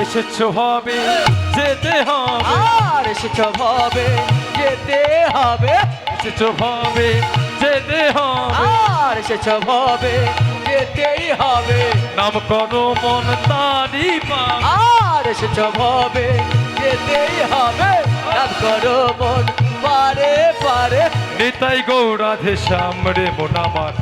এসেছ হবে যেতে হবে। আর এসেছ ভবে যেতে হবে। এসেছ হবে যেতে হবে। আর এসেছ ভবে যেতেই হবে। নাম করো মন তারি পা। আর এসেছ ভবে যেতেই হবে। নাম করো মন পারে পারে। নিতাই গৌরাধে সামরে মন আমার।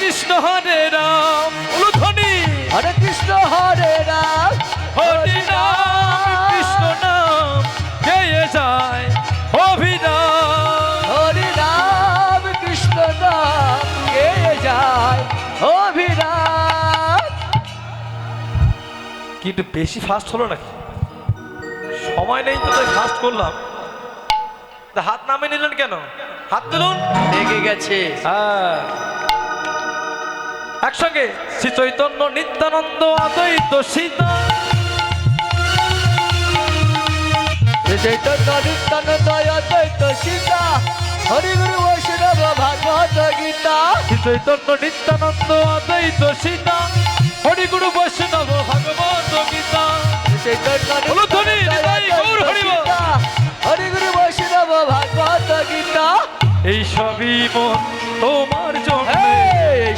কৃষ্ণ হরে রাম। উলুধ্বনি হরে কৃষ্ণ হরে রাম। হরি নাম কৃষ্ণ নাম গেয়ে যায় অভিরাম। হরি রাম কৃষ্ণ নাম গেয়ে যায় অভিরাম। কিন্তু বেশি ফাস্ট হলো নাকি? সময় নেই তো তাই ফাস্ট করলাম। তা হাত নামে নিলেন কেন? হাত তুলুন। লেগে গেছে। হ্যাঁ। একসঙ্গে শ্রী চৈতন্য নিত্যানন্দ অদ্বৈত সীতা চৈতন্য নিত্যানন্দ অদ্বৈত সীতা হরি গুরু বৈষ্ণব ভাগবত গীতা। শ্রী চৈতন্য নিত্যানন্দ অদ্বৈত সীতা হরিগুরু বৈষ্ণব ভাগবত গীতা। চৈতন্য বলো ধ্বনি, হৃদয় গৌর হরি বল। হরি গুরু বৈষ্ণব ভাগবত গীতা। এই সবই মন তোমার জন্য।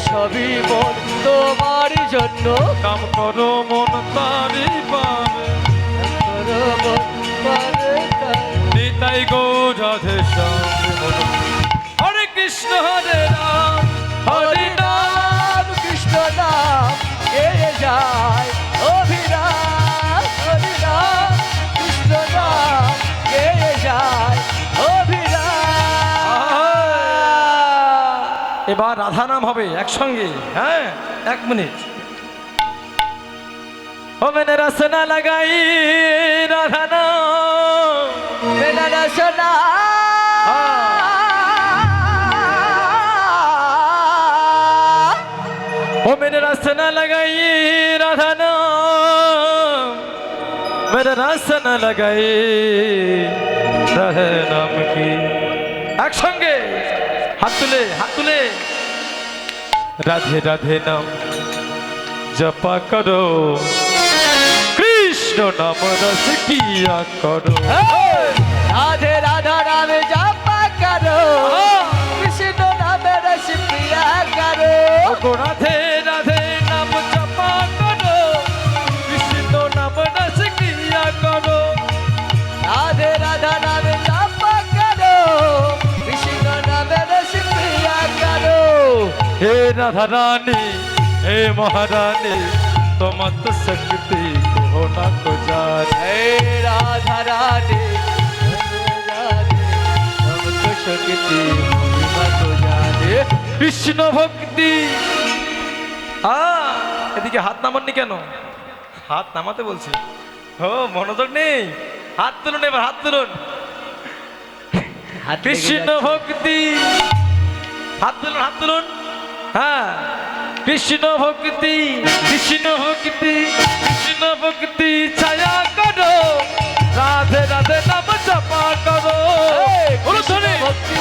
সবই মন তোমার জন্য। কাম করো মন তারি পাবে নিতাই গো শ্যাম। এবার রাধা নাম হবে একসঙ্গে হ্যাঁ? এক মিনিট। ও মেনে রসনা লাগাই রাধা নাম। রসনা ও মেরে রসনা লাগাই রাধা নাম। মেরে রসনা লাগাই রাধা নাম কি? একসঙ্গে। হাত তুলে হাত তুলে। রাধে রাধে নাম জপা করো। কৃষ্ণ নাম রস কিয়া করো। হে রাধা রানী হে মহারানী তোমার তো শক্তি কো না কো জান হে রাধা রাধে রাধে हम तो शक्ति महिमा तो जाने কৃষ্ণ ভক্তি আ এদিকে হাত নামাননি কেন হাত নামাতে বলছি ও মনোযোগ নেই হাত তুলুন এবার হাত তুলুন কৃষ্ণ ভক্তি হাত তুলুন হাত তুলুন হ্যাঁ কৃষ্ণ ভক্তি কৃষ্ণ ভক্তি কৃষ্ণ ভক্তি ছায়া করো। রাধে রাধে নাম জপা করো। ভক্তি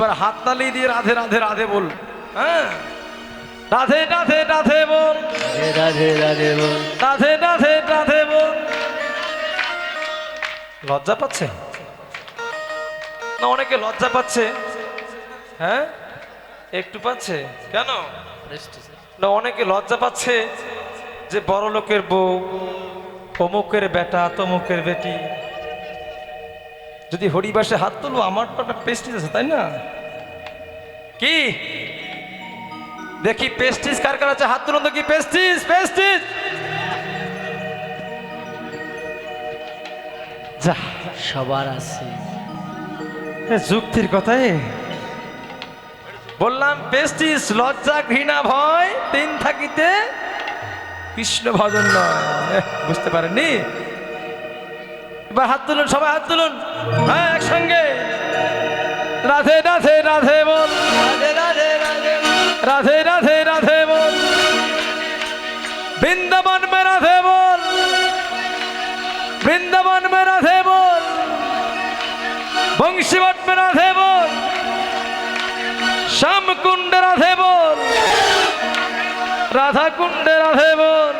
এবার হাত তালি দিয়ে রাধে রাধে রাধে বল। হ্যাঁ? রাধে রাধে রাধে বল। রাধে রাধে বল। রাধে রাধে রাধে বল। লজ্জা পাচ্ছে? না অনেকে লজ্জা পাচ্ছে। হ্যাঁ? একটু পাচ্ছে? কেন? না অনেকে লজ্জা পাচ্ছে যে বড় লোকের বউ অমুকের বেটা তমুকের বেটি। যদি হরিবাসে হাত তুলবো আমার তো একটা পেস্টিজ আছে তাই না? কি? দেখি পেস্টিজ কার কার আছে? হাত তুলুন তো কি পেস্টিজ পেস্টিজ যা। সবার আছে। এ যুক্তির কথাই বললাম পেস্টিস লজ্জা ঘৃণা ভয় তিন থাকিতে কৃষ্ণ ভজন নয়। বুঝতে পারেননি? এবার হাত তুলুন সবাই হাত তুলুন। হ্যাঁ একসঙ্গে। রাধে রাধে রাধে বল। রাধে রাধে রাধে। রাধে রাধে রাধে বল। বৃন্দাবন মে রাধে বল। বৃন্দাবন মে রাধে বল। বংশীবট মে রাধে বল। শ্যাম কুণ্ড রাধে বল। রাধা কুণ্ডে রাধে বল।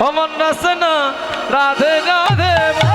অমর নাসনা রাধে রাধে